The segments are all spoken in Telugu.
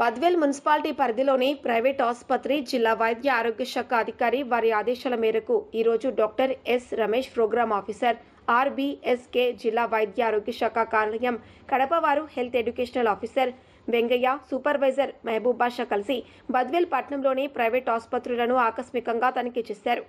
బద్వేల్ మున్సిపాలిటీ పరిధిలోని ప్రైవేట్ ఆసుపత్రి జిల్లా వైద్య ఆరోగ్య శాఖ అధికారి వారి ఆదేశాల మేరకు ఈరోజు doctor S Ramesh program officer RBSK జిల్లా వైద్య ఆరోగ్య శాఖ కార్యాలయం కడప వారు health educational officer Vengaiah supervisor Mahaboob Basha కలిసి బద్వేల్ పట్నంలోని ప్రైవేట్ ఆసుపత్రులను ఆకస్మికంగా తనిఖీ చేశారు.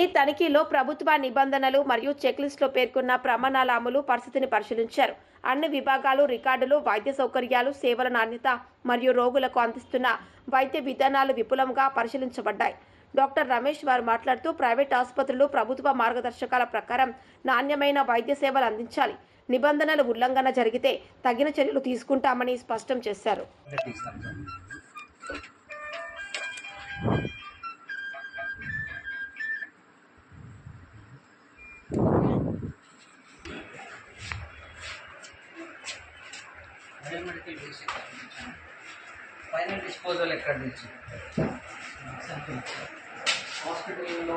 ఈ తనిఖీలో ప్రభుత్వ నిబంధనలు మరియు చెక్లిస్ట్లో పేర్కొన్న ప్రమాణాల అమలు పరిస్థితిని పరిశీలించారు. అన్ని విభాగాలు రికార్డులు వైద్య సౌకర్యాలు సేవల నాణ్యత మరియు రోగులకు అందిస్తున్న వైద్య విధానాలు విపులంగా పరిశీలించబడ్డాయి. డాక్టర్ రమేష్ వారు మాట్లాడుతూ ప్రైవేట్ ఆసుపత్రులు ప్రభుత్వ మార్గదర్శకాల ప్రకారం నాణ్యమైన వైద్య సేవలు అందించాలి. నిబంధనల ఉల్లంఘన జరిగితే తగిన చర్యలు తీసుకుంటామని స్పష్టం చేశారు. ఫైనల్ డిస్పోజల్ ఎక్కడ నుంచి? హాస్పిటల్లో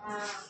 సరే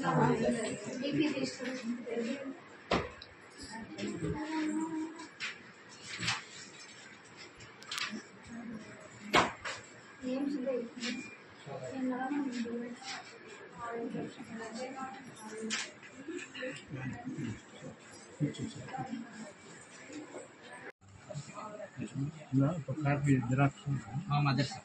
ఆ. నేను మళ్ళీ మాట్లాడతాను ఇక్కడ ఫోర్ స్పెషాలిటీస్లో ఒక copy xerox mother sir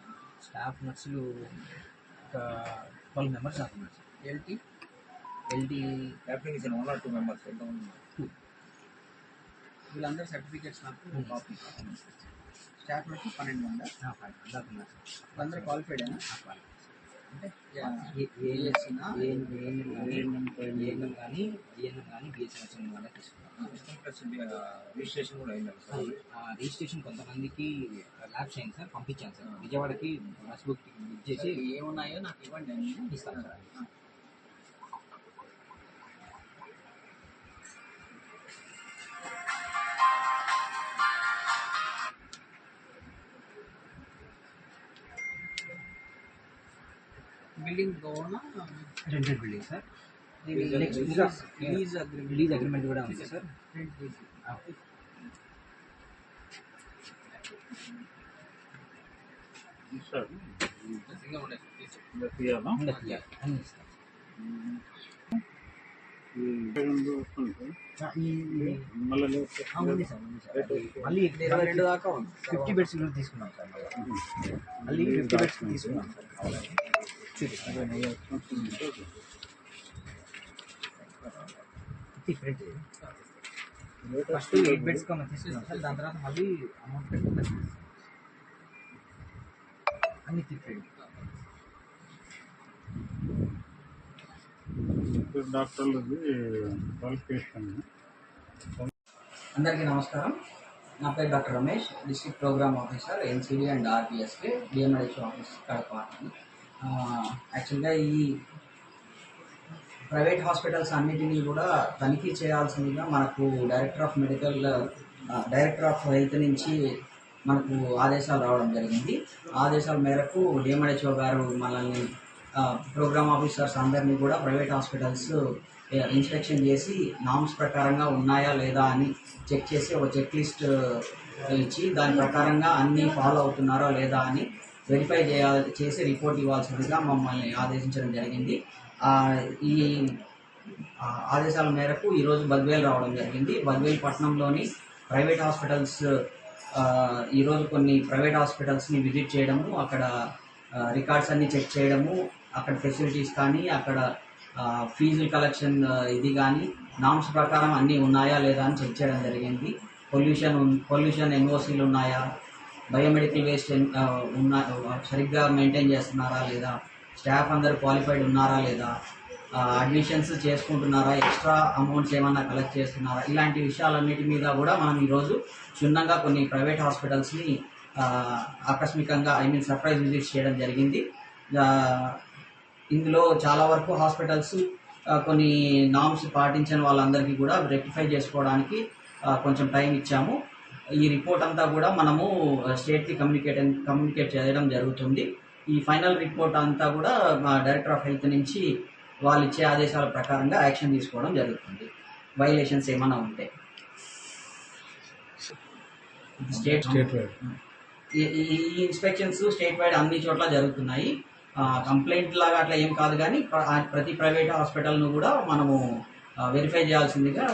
staff నర్సులు ఒక ట్వెల్వ్ మెంబర్స్ దాకా ఉన్నారు. Sir LT LD application one or two members two. వీళ్ళందరూ సర్టిఫికేట్స్ నాకు కాపీ. స్టాఫ్ నర్స్ పన్నెండు మంది? దాకా ఉన్నారు. సార్ వాళ్ళందరూ క్వాలిఫైడ్ అయినా. అంటే ఏఎన్ఎం కానీ ఏఎన్ఎం కానీ రిజిస్ట్రేషన్ కూడా అయింది రిజిస్ట్రేషన్ కొంతమందికి ల్యాబ్స్ అయింది సార్ పంపించాను సార్. విజయవాడకి బస్ బుక్ బుక్ చేసి ఏమున్నాయో నాకు ఇవ్వండి. ఇస్తాను sir. Building gonna rented building sir Lease- next lease- lease agreement. Lease agreement కూడా ఉంది సార్ ఆ, ఇంకా ఉన్నాయి తీయాలా ఉంది, ఉంది, ఉంది సార్. ఈ మళ్ళీ ఆ, ఉంది సార్ ఉంది సార్ అది మళ్ళీ ఇక్కడ ఇరవై రెండు దాకా ఉంది ఫిఫ్టీ బెడ్స్ కూడా తీసుకున్నాం సార్ మళ్ళీ మళ్ళీ ఫిఫ్టీ బెడ్స్ తీసుకున్నాం సార్ కావాలని చూపిస్తాను డిఫరెంట్ ఫస్ట్ ఎయిట్ బెడ్స్ కన్నా తీసుకున్నాం సార్ దాని తర్వాత మళ్ళీ అమౌంట్ పెట్టుకుంటాం అన్ని డిఫరెంట్ డాక్టర్లది క్వాలిఫికేషన్ అందరికీ నమస్కారం నా పేరు doctor Ramesh district programme officer NCD and ఆర్పిఎస్కి డిఎంఎడ్హెచ్ office Kadapa యాక్చువల్గా ఈ ప్రైవేట్ హాస్పిటల్స్ అన్నిటినీ కూడా తనిఖీ చేయాల్సిందిగా మనకు director of medical director of health నుంచి మనకు ఆదేశాలు రావడం జరిగింది. ఆదేశాల మేరకు డిఎంఎడ్హెచ్ఓ గారు మనల్ని ప్రోగ్రామ్ ఆఫీసర్స్ అందరినీ కూడా ప్రైవేట్ హాస్పిటల్స్ ఇన్స్పెక్షన్ చేసి నామ్స్ ప్రకారంగా ఉన్నాయా లేదా అని చెక్ చేసి ఒక చెక్ లిస్ట్ ఇచ్చి దాని ప్రకారంగా అన్నీ ఫాలో అవుతున్నారా లేదా అని వెరిఫై చేయాలి చేసి రిపోర్ట్ ఇవ్వాల్సిందిగా మమ్మల్ని ఆదేశించడం జరిగింది. ఈ ఆదేశాల మేరకు ఈరోజు బద్వేలు రావడం జరిగింది. బద్వేల్ పట్టణంలోని ప్రైవేట్ హాస్పిటల్స్ ఈరోజు కొన్ని ప్రైవేట్ హాస్పిటల్స్ని విజిట్ చేయడము అక్కడ రికార్డ్స్ అన్ని చెక్ చేయడము అక్కడ ఫెసిలిటీస్ కానీ అక్కడ ఫీజు ఫీజుల కలెక్షన్ ఇది కానీ నామ్స్ ప్రకారం అన్నీ ఉన్నాయా లేదా అని చెక్ చేయడం జరిగింది. పొల్యూషన్ పొల్యూషన్ ఎన్ఓసీలు ఉన్నాయా? బయోమెడికల్ వేస్ట్ ఉన్న సరిగ్గా మెయింటైన్ చేస్తున్నారా లేదా? స్టాఫ్ అందరు క్వాలిఫైడ్ ఉన్నారా లేదా? అడ్మిషన్స్ చేసుకుంటున్నారా? ఎక్స్ట్రా అమౌంట్స్ ఏమన్నా కలెక్ట్ చేస్తున్నారా? ఇలాంటి విషయాలన్నిటి మీద కూడా మనం ఈరోజు క్షుణ్ణంగా కొన్ని ప్రైవేట్ హాస్పిటల్స్ని ఆకస్మికంగా ఐ మీన్ సర్ప్రైజ్ విజిట్ చేయడం జరిగింది. ఇందులో చాలా వరకు హాస్పిటల్స్ కొన్ని నామ్స్ పాటించని వాళ్ళందరికీ కూడా రెక్టిఫై చేసుకోవడానికి కొంచెం టైం ఇచ్చాము. ఈ రిపోర్ట్ అంతా కూడా మనము స్టేట్కి కమ్యూనికేట్ కమ్యూనికేట్ చేయడం జరుగుతుంది. ఈ ఫైనల్ రిపోర్ట్ అంతా కూడా మా డైరెక్టర్ ఆఫ్ హెల్త్ నుంచి వాళ్ళు ఇచ్చే ఆదేశాల ప్రకారంగా యాక్షన్ తీసుకోవడం జరుగుతుంది. వైలేషన్స్ ఏమైనా ఉంటే. స్టేట్ ఈ ఇన్స్పెక్షన్స్ స్టేట్ వైడ్ అన్ని చోట్ల జరుగుతున్నాయి. కంప్లైంట్ లాగా అట్లా ఏం కాదు కానీ ప్రతి ప్రైవేట్ హాస్పిటల్ను కూడా మనము వెరిఫై చేయాల్సిందిగా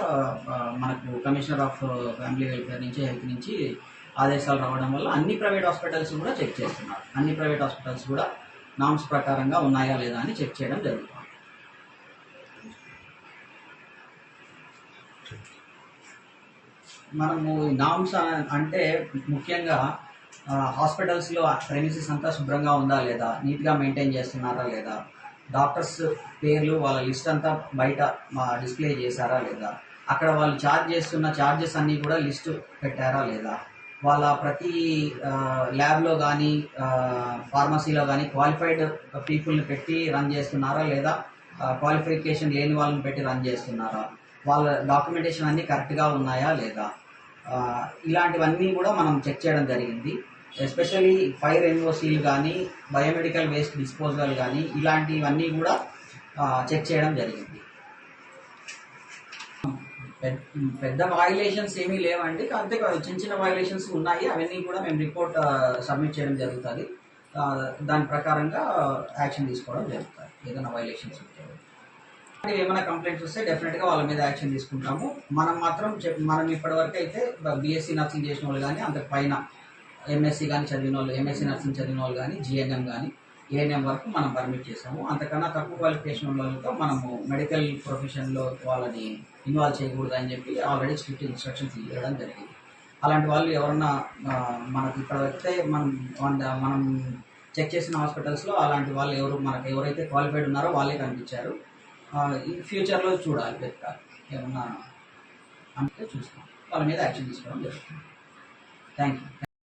మనకు కమిషనర్ ఆఫ్ ఫ్యామిలీ వెల్ఫేర్ నుంచి హెల్త్ నుంచి ఆదేశాలు రావడం వల్ల అన్ని ప్రైవేట్ హాస్పిటల్స్ కూడా చెక్ చేస్తున్నారు. అన్ని ప్రైవేట్ హాస్పిటల్స్ కూడా నామ్స్ ప్రకారంగా ఉన్నాయా లేదా అని చెక్ చేయడం జరుగుతుంది. మనము నామ్స్ అంటే ముఖ్యంగా హాస్పిటల్స్లో ప్రెమిసెస్ అంతా శుభ్రంగా ఉందా లేదా? నీట్గా మెయింటైన్ చేస్తున్నారా లేదా? డాక్టర్స్ పేర్లు వాళ్ళ లిస్ట్ అంతా బయట డిస్ప్లే చేశారా లేదా? అక్కడ వాళ్ళు ఛార్జ్ చేస్తున్న ఛార్జెస్ అన్నీ కూడా లిస్ట్ పెట్టారా లేదా? వాళ్ళ ప్రతి ల్యాబ్లో కానీ ఫార్మసీలో కానీ క్వాలిఫైడ్ పీపుల్ని పెట్టి రన్ చేస్తున్నారా లేదా? క్వాలిఫికేషన్ లేని వాళ్ళని పెట్టి రన్ చేస్తున్నారా? వాళ్ళ డాక్యుమెంటేషన్ అన్నీ కరెక్ట్గా ఉన్నాయా లేదా? ఇలాంటివన్నీ కూడా మనం చెక్ చేయడం జరిగింది. ఎస్పెషల్లీ ఫైర్ ఎన్ఓసీలు కానీ బయోమెడికల్ వేస్ట్ డిస్పోజల్ కానీ ఇలాంటివన్నీ కూడా చెక్ చేయడం జరిగింది. పెద్ద పెద్ద వైలేషన్స్ ఏమీ లేవండి. అంతే చిన్న చిన్న వైలేషన్స్ ఉన్నాయి. అవన్నీ కూడా మేము రిపోర్ట్ సబ్మిట్ చేయడం జరుగుతుంది. దాని ప్రకారంగా యాక్షన్ తీసుకోవడం జరుగుతుంది. ఏదైనా వైలేషన్స్ ఉంటే. ఏమైనా కంప్లైంట్స్ వస్తే డెఫినెట్గా వాళ్ళ మీద యాక్షన్ తీసుకుంటాము. మనం మాత్రం మనం ఇప్పటివరకు అయితే బీఎస్సీ నర్సింగ్ చేసిన వాళ్ళు కానీ అంతకు పైన ఎంఎస్సీ కానీ చదివిన వాళ్ళు ఎంఎస్సీ నర్సింగ్ చదివిన వాళ్ళు కానీ జిఎన్ఎం కానీ ఏఎన్ఎం వరకు మనం పర్మిట్ చేసాము అంతకన్నా తక్కువ క్వాలిఫికేషన్ ఉన్న వాళ్ళతో మనము మెడికల్ ప్రొఫెషన్లో వాళ్ళని ఇన్వాల్వ్ చేయకూడదు అని చెప్పి ఆల్రెడీ స్ట్రిక్ట్ ఇన్స్ట్రక్షన్స్ ఇవ్వడం జరిగింది. అలాంటి వాళ్ళు ఎవరన్నా మనకి ఇక్కడ వస్తే మనం మనం చెక్ చేసిన హాస్పిటల్స్లో అలాంటి వాళ్ళు ఎవరు మనకు ఎవరైతే క్వాలిఫైడ్ ఉన్నారో వాళ్ళే కనిపించారు. ఫ్యూచర్లో చూడాలి వెతకాలి ఏమన్నా అంటే చూస్తాం వాళ్ళ మీద యాక్షన్ తీసుకోవడం జరుగుతుంది. Thank you